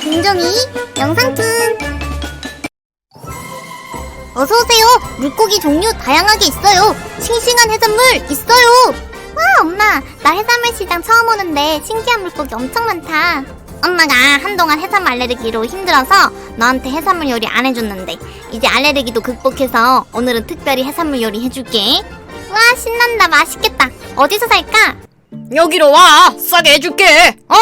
김종이 영상툰. 어서오세요. 물고기 종류 다양하게 있어요. 싱싱한 해산물 있어요. 와 엄마. 나 해산물 시장 처음 오는데 신기한 물고기 엄청 많다. 엄마가 한동안 해산물 알레르기로 힘들어서 너한테 해산물 요리 안 해줬는데 이제 알레르기도 극복해서 오늘은 특별히 해산물 요리 해줄게. 와 신난다. 맛있겠다 어디서 살까? 여기로 와 싸게 해줄게 어?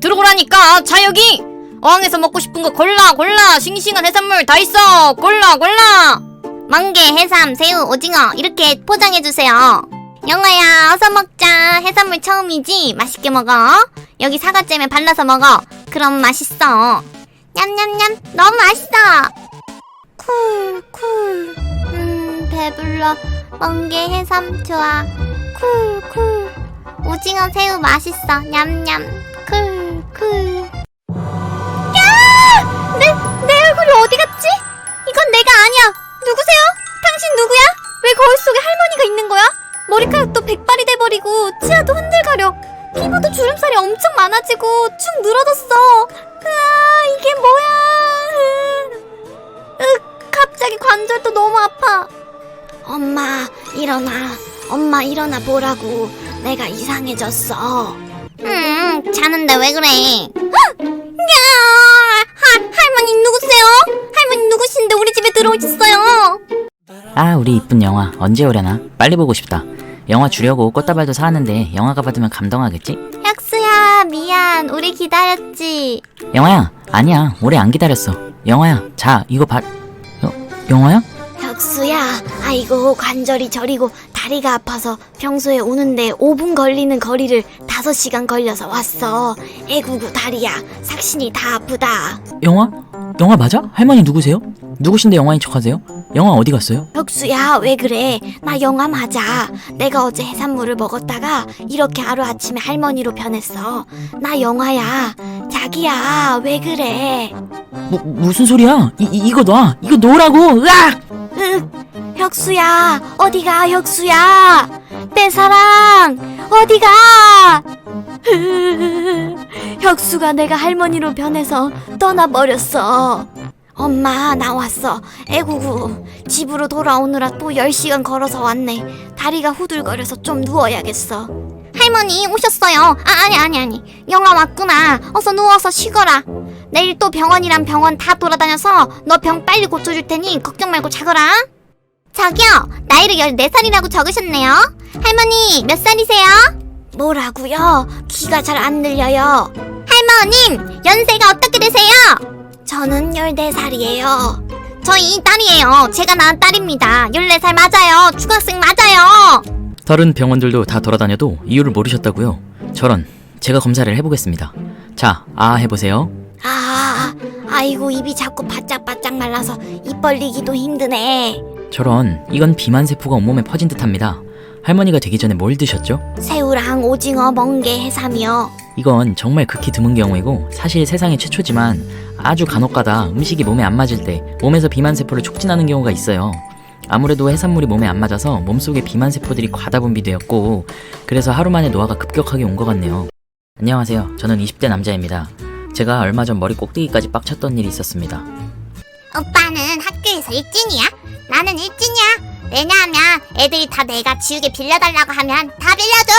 들어오라니까 자 여기 어항에서 먹고 싶은 거 골라 골라 싱싱한 해산물 다 있어 골라 골라 멍게, 해삼, 새우, 오징어 이렇게 포장해주세요. 영아야, 어서 먹자. 해산물 처음이지? 맛있게 먹어. 여기 사과잼에 발라서 먹어. 그럼 맛있어. 냠냠냠, 너무 맛있어. 쿨, 쿨. 음, 배불러. 멍게, 해삼 좋아. 쿨, 쿨. 오징어, 새우 맛있어. 냠냠. 쿨, 쿨. 야! 내, 내 얼굴이 어디 갔지? 이건 내가 아니야. 누구세요? 당신 누구야? 왜 거울 속에 할머니가 있는 거야? 머리카락도 백발이 돼버리고 치아도 흔들거려. 피부도 주름살이 엄청 많아지고 축 늘어졌어. 으아, 이게 뭐야? 으, 으, 갑자기 관절도 너무 아파. 엄마, 일어나. 엄마, 일어나 보라고. 내가 이상해졌어. 음, 자는데 왜 그래? 야! 하, 할머니 누구세요? 할머니 누구신데 우리 집에 들어오셨어요? 아 우리 이쁜 영화 언제 오려나 빨리 보고 싶다 영화 주려고 꽃다발도 사왔는데 영화가 받으면 감동하겠지? 혁수야, 미안. 우리 기다렸지. 영화야 아니야 오래 안 기다렸어 영화야 자 이거 받 여, 영화야? 혁수야, 아이고 관절이 저리고 다리가 아파서 평소에 오는데 5분 걸리는 거리를 5시간 걸려서 왔어. 애구구 다리야, 삭신이 다 아프다. 영화? 영화 맞아? 할머니 누구세요? 누구신데 영화인 척하세요? 영화 어디 갔어요? 혁수야, 왜 그래? 나 영화 맞아. 내가 어제 해산물을 먹었다가 이렇게 하루아침에 할머니로 변했어. 나 영화야. 자기야, 왜 그래? 뭐, 무슨 소리야? 이, 이, 이거 놔 이거 놓으라고 으악! 으, 혁수야, 어디가, 혁수야? 내 사랑, 어디가? 혁수가 내가 할머니로 변해서 떠나버렸어. 엄마, 나 왔어. 애구구. 집으로 돌아오느라 또 10시간 걸어서 왔네. 다리가 후들거려서 좀 누워야겠어. 할머니, 오셨어요. 아, 아니, 아니, 아니. 영화 왔구나. 어서 누워서 쉬거라. 내일 또 병원이랑 병원 다 돌아다녀서 너 병 빨리 고쳐줄 테니 걱정 말고 자거라. 저기요, 나이를 14살이라고 적으셨네요. 할머니, 몇 살이세요? 뭐라고요? 귀가 잘 안 들려요. 할머님, 연세가 어떻게 되세요? 저는 14살이에요. 저희 딸이에요. 제가 낳은 딸입니다. 14살 맞아요. 중학생 맞아요. 다른 병원들도 다 돌아다녀도 이유를 모르셨다고요? 저런 제가 검사를 해보겠습니다 자 아 해보세요 아, 아이고 입이 자꾸 바짝바짝 말라서 입 벌리기도 힘드네. 저런 이건 비만세포가 온몸에 퍼진 듯합니다 할머니가 되기 전에 뭘 드셨죠? 새우랑 오징어, 멍게, 해삼이요. 이건 정말 극히 드문 경우이고 사실 세상에 최초지만 아주 간혹가다 음식이 몸에 안 맞을 때 몸에서 비만세포를 촉진하는 경우가 있어요. 아무래도 해산물이 몸에 안 맞아서 몸속에 비만세포들이 과다 분비되었고 그래서 하루 만에 노화가 급격하게 온 것 같네요. 안녕하세요. 저는 20대 남자입니다. 제가 얼마 전 머리 꼭대기까지 빡쳤던 일이 있었습니다. 오빠는 학교에서 일진이야? 나는 일진이야. 왜냐하면 애들이 다 내가 지우개 빌려달라고 하면 다 빌려줘.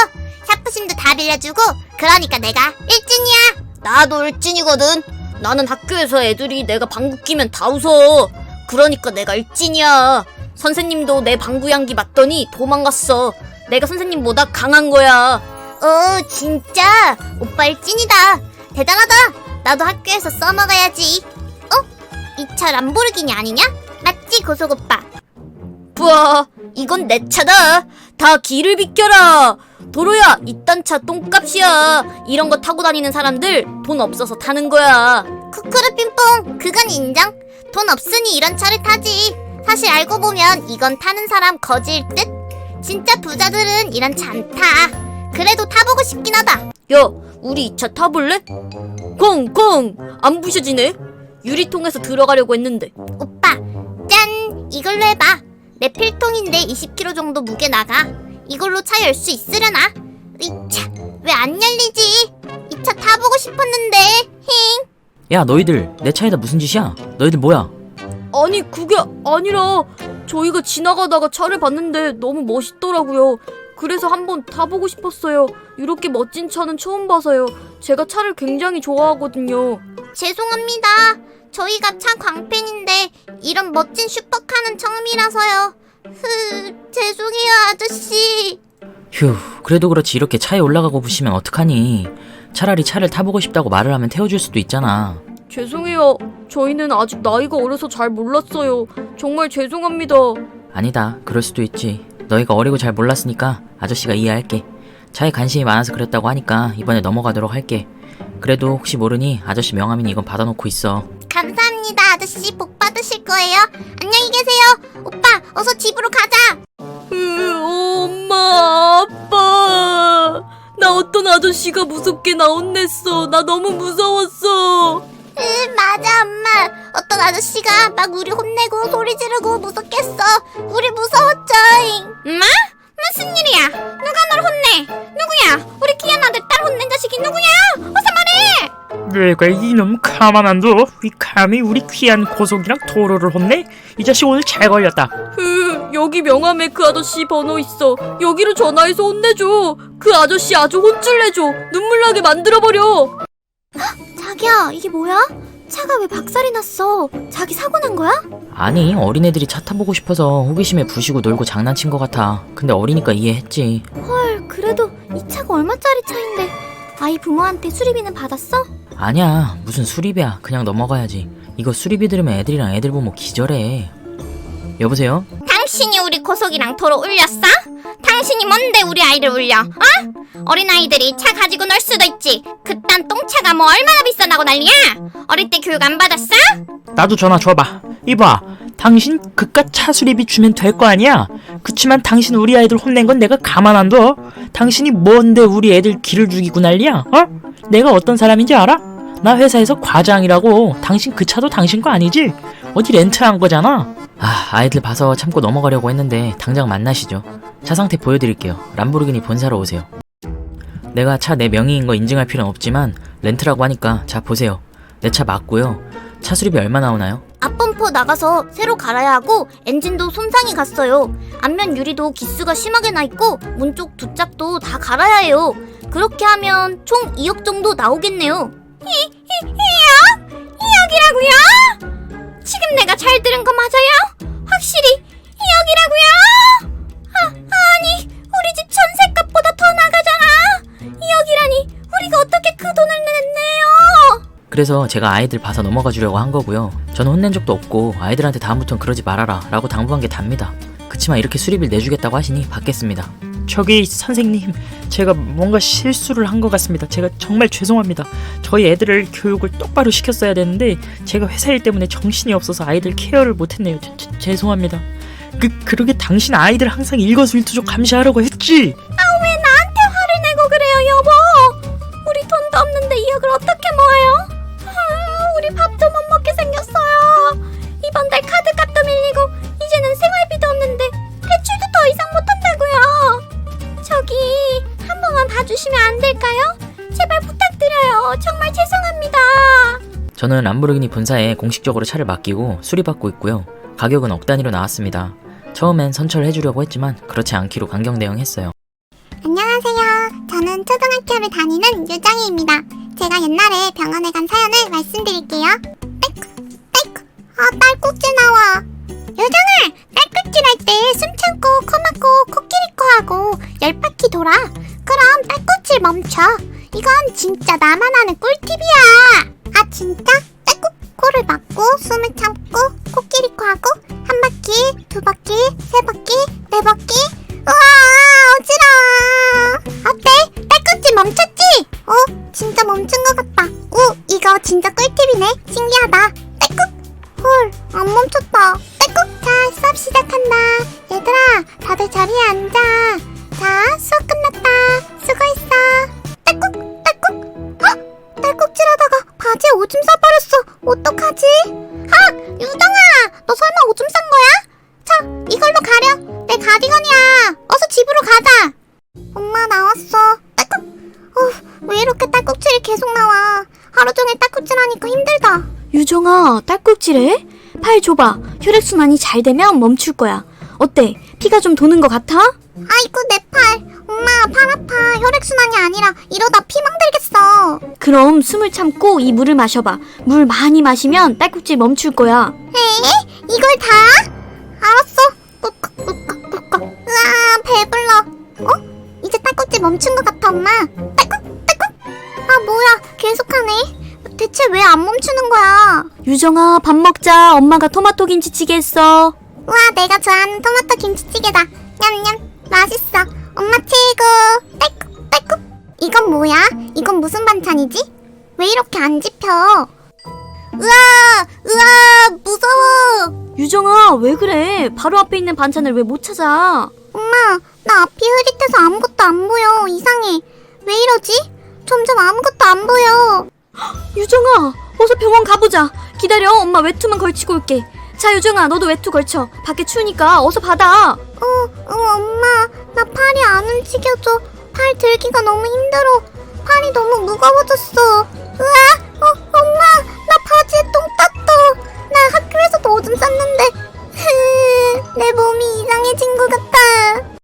샤프심도 다 빌려주고 그러니까 내가 일진이야. 나도 일진이거든 나는 학교에서 애들이 내가 방구 끼면 다 웃어 그러니까 내가 일진이야 선생님도 내 방구 향기 맡더니 도망갔어 내가 선생님보다 강한 거야 오 진짜 오빠 일진이다. 대단하다. 나도 학교에서 써먹어야지. 어? 이차 람보르기니 아니냐? 맞지 고속 오빠. 뿌아 이건 내 차다. 다 길을 비켜라. 도로야 이딴 차 똥값이야. 이런 거 타고 다니는 사람들 돈 없어서 타는 거야. 쿠쿠르 핑퐁 그건 인정. 돈 없으니 이런 차를 타지. 사실 알고 보면 이건 타는 사람 거지일 듯. 진짜 부자들은 이런 차 안 타. 그래도 타보고 싶긴 하다. 야 우리 이 차 타볼래? 꽁꽁 안 부셔지네 유리통에서 들어가려고 했는데 오빠 짠 이걸로 해봐 내 필통인데 20kg 정도 무게 나가 이걸로 차 열 수 있으려나 이차 왜 안 열리지? 이 차 타보고 싶었는데 힝 야 너희들 내 차에다 무슨 짓이야? 너희들 뭐야? 아니 그게 아니라 저희가 지나가다가 차를 봤는데 너무 멋있더라고요. 그래서 한번 타보고 싶었어요. 이렇게 멋진 차는 처음 봐서요. 제가 차를 굉장히 좋아하거든요. 죄송합니다 저희가 차 광팬인데 이런 멋진 슈퍼카는 처음이라서요 흐 죄송해요 아저씨 휴 그래도 그렇지 이렇게 차에 올라가고 부시면 어떡하니 차라리 차를 타보고 싶다고 말을 하면 태워줄 수도 있잖아 죄송해요. 저희는 아직 나이가 어려서 잘 몰랐어요. 정말 죄송합니다. 아니다 그럴 수도 있지 너희가 어리고 잘 몰랐으니까 아저씨가 이해할게. 차에 관심이 많아서 그랬다고 하니까 이번에 넘어가도록 할게. 그래도 혹시 모르니 아저씨 명함이니 이건 받아놓고 있어. 감사합니다 아저씨. 복 받으실 거예요. 안녕히 계세요. 오빠 어서 집으로 가자. 으, 엄마, 아빠. 나 어떤 아저씨가 무섭게 나 혼냈어. 나 너무 무서웠어. 응 맞아 엄마 어떤 아저씨가 막 우리 혼내고 소리 지르고 무섭겠어 우리 무서웠죠잉 엄마? 무슨 일이야 누가 널 혼내 누구야 우리 귀한 아들 딸 혼낸 자식이 누구야 어서 말해 내가 이놈 가만 안 둬. 이 감히 우리 귀한 고속이랑 도로를 혼내? 이 자식 오늘 잘 걸렸다. 으, 여기 명함에 그 아저씨 번호 있어. 여기로 전화해서 혼내줘. 그 아저씨 아주 혼쭐 내줘. 눈물 나게 만들어버려. 자기야 이게 뭐야? 차가 왜 박살이 났어 자기 사고 난 거야? 아니 어린애들이 차 타보고 싶어서 호기심에 부시고 놀고 장난친 것 같아 근데 어리니까 이해했지 헐 그래도 이 차가 얼마짜리 차인데 아이 부모한테 수리비는 받았어? 아니야 무슨 수리비야 그냥 넘어가야지 이거 수리비 들으면 애들이랑 애들 보면 기절해 여보세요? 당신이 우리 고속이랑 도로 울렸어? 당신이 뭔데 우리 아이를 울려? 어? 어린아이들이 차 가지고 놀 수도 있지 그딴 똥차가 뭐 얼마나 비싸다고 난리야? 어릴 때 교육 안 받았어? 나도 전화 줘봐. 이봐. 당신 그깟 차 수리비 주면 될 거 아니야? 그치만 당신 우리 아이들 혼낸 건 내가 가만 안 둬. 당신이 뭔데 우리 애들 길을 죽이고 난리야? 어? 내가 어떤 사람인지 알아? 나 회사에서 과장이라고. 당신 그 차도 당신 거 아니지? 어디 렌트한 거잖아. 아 아이들 봐서 참고 넘어가려고 했는데 당장 만나시죠 차 상태 보여드릴게요 람보르기니 본사로 오세요 내가 차 내 명의인 거 인증할 필요는 없지만 렌트라고 하니까 자 보세요 내 차 맞고요 차 수리비 얼마 나오나요? 앞범퍼 나가서 새로 갈아야 하고 엔진도 손상이 갔어요. 앞면 유리도 기스가 심하게 나 있고 문쪽 두 짝도 다 갈아야 해요. 그렇게 하면 총 2억 정도 나오겠네요. 이, 이, 2억? 2억이라고요? 지금 내가 잘 들은 거 맞아요? 확실히 2억이라고요? 아, 아니 우리 집 전셋값보다 더 나가잖아. 2억이라니 우리가 어떻게 그 돈을 냈네요? 그래서 제가 아이들 봐서 넘어가 주려고 한 거고요. 저는 혼낸 적도 없고 아이들한테 다음부턴 그러지 말아라 라고 당부한 게 답니다. 그치만 이렇게 수리비를 내주겠다고 하시니 받겠습니다. 저기 선생님, 제가 뭔가 실수를 한 것 같습니다. 제가 정말 죄송합니다. 저희 애들을 교육을 똑바로 시켰어야 되는데 제가 회사 일 때문에 정신이 없어서 아이들 케어를 못했네요. 죄송합니다. 그 그러게 당신 아이들 항상 일거수일투족 감시하라고 했지. 저는 람보르기니 본사에 공식적으로 차를 맡기고 수리받고 있고요. 가격은 억 단위로 나왔습니다. 처음엔 선처해주려고 했지만 그렇지 않기로 강경 대응했어요. 안녕하세요. 저는 초등학교를 다니는 유정이입니다. 제가 옛날에 병원에 간 사연을 말씀드릴게요. 딸꾹, 딸꾹. 아, 딸꾹질 나와. 유정아, 딸꾹질 할 때 숨 참고 코 막고 코끼리 코 하고 열 바퀴 돌아. 그럼 딸꾹질 멈춰. 이건 진짜 나만 아는 꿀팁이야. 아, 진짜? 딸꾹 코를 막고 숨을 참고 코끼리 코 하고 한 바퀴, 두 바퀴, 세 바퀴, 네 바퀴. 우와, 어지러워. 어때? 딸꾹질 멈췄지? 어, 진짜 멈춘 것 같다. 오, 이거 진짜 꿀팁이네. 신기하다. 딸꾹. 헐, 안 멈췄다. 딸꾹. 자, 수업 시작한다. 얘들아, 다들 자리에 앉아. 자, 수업 끝났다. 수고했어. 바지에 오줌 싸버렸어. 어떡하지? 아, 유정아, 너 설마 오줌 싼 거야? 자, 이걸로 가려. 내 가디건이야. 어서 집으로 가자. 엄마 나왔어. 딸꾹. 어, 왜 이렇게 딸꾹질이 계속 나와? 하루 종일 딸꾹질하니까 힘들다. 유정아, 딸꾹질해? 팔 줘봐. 혈액순환이 잘 되면 멈출 거야. 어때? 피가 좀 도는 것 같아? 아이고 내 팔. 엄마 팔 아파. 혈액순환이 아니라 이러다 피망 들겠어. 그럼 숨을 참고 이 물을 마셔봐. 물 많이 마시면 딸꾹질 멈출 거야. 에? 이걸 다? 알았어. 꿀꺽 꿀꺽 꿀꺽. 으아 배불러. 어? 이제 딸꾹질 멈춘 것 같아 엄마. 딸꾹 딸꾹. 아 뭐야 계속하네. 대체 왜 안 멈추는 거야? 유정아, 밥 먹자. 엄마가 토마토 김치찌개 했어. 우와 내가 좋아하는 토마토 김치찌개다. 냠냠 맛있어. 엄마 최고. 딸꾹 딸꾹. 이건 뭐야? 이건 무슨 반찬이지? 왜 이렇게 안 집혀? 으아 으아 무서워. 유정아, 왜 그래? 바로 앞에 있는 반찬을 왜 못 찾아? 엄마, 나 앞이 흐릿해서 아무것도 안 보여. 이상해. 왜 이러지? 점점 아무것도 안 보여. 유정아, 어서 병원 가보자. 기다려, 엄마 외투만 걸치고 올게. 자, 유정아, 너도 외투 걸쳐. 밖에 추우니까 어서 받아. 어, 어, 엄마, 나 팔이 안 움직여져. 팔 들기가 너무 힘들어. 팔이 너무 무거워졌어. 으아, 어, 엄마, 나 바지에 똥 땄어. 나 학교에서도 오줌 쌌는데. 흐, 내 몸이 이상해진 것 같아.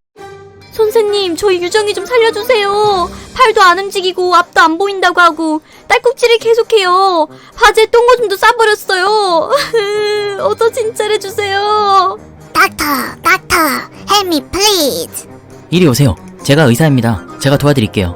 선생님, 저희 유정이 좀 살려주세요. 팔도 안 움직이고 앞도 안 보인다고 하고 딸꾹질을 계속해요. 바지에 똥오줌도 싸버렸어요. 어서 진찰해 주세요. 닥터, 닥터, help me please. 이리 오세요. 제가 의사입니다. 제가 도와드릴게요.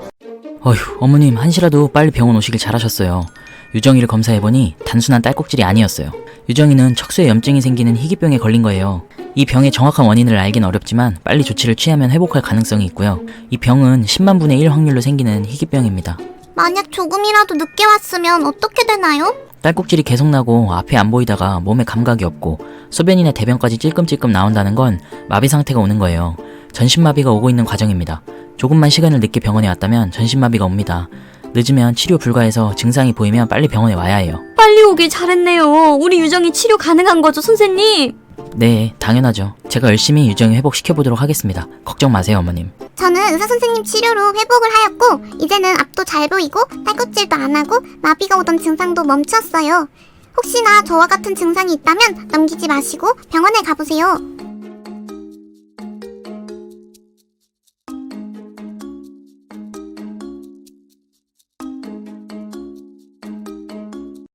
어휴, 어머님 한시라도 빨리 병원 오시길 잘하셨어요. 유정이를 검사해보니 단순한 딸꾹질이 아니었어요. 유정이는 척수에 염증이 생기는 희귀병에 걸린 거예요. 이 병의 정확한 원인을 알긴 어렵지만 빨리 조치를 취하면 회복할 가능성이 있고요. 이 병은 10만 분의 1 확률로 생기는 희귀병입니다. 만약 조금이라도 늦게 왔으면 어떻게 되나요? 딸꾹질이 계속 나고 앞이 안 보이다가 몸에 감각이 없고 소변이나 대변까지 찔끔찔끔 나온다는 건 마비 상태가 오는 거예요. 전신마비가 오고 있는 과정입니다. 조금만 시간을 늦게 병원에 왔다면 전신마비가 옵니다. 늦으면 치료 불가해서 증상이 보이면 빨리 병원에 와야 해요. 빨리 오길 잘했네요. 우리 유정이 치료 가능한 거죠, 선생님? 네, 당연하죠. 제가 열심히 유정이 회복시켜보도록 하겠습니다. 걱정 마세요, 어머님. 저는 의사 선생님 치료로 회복을 하였고 이제는 앞도 잘 보이고 딸꾹질도 안 하고 마비가 오던 증상도 멈췄어요. 혹시나 저와 같은 증상이 있다면 넘기지 마시고 병원에 가보세요.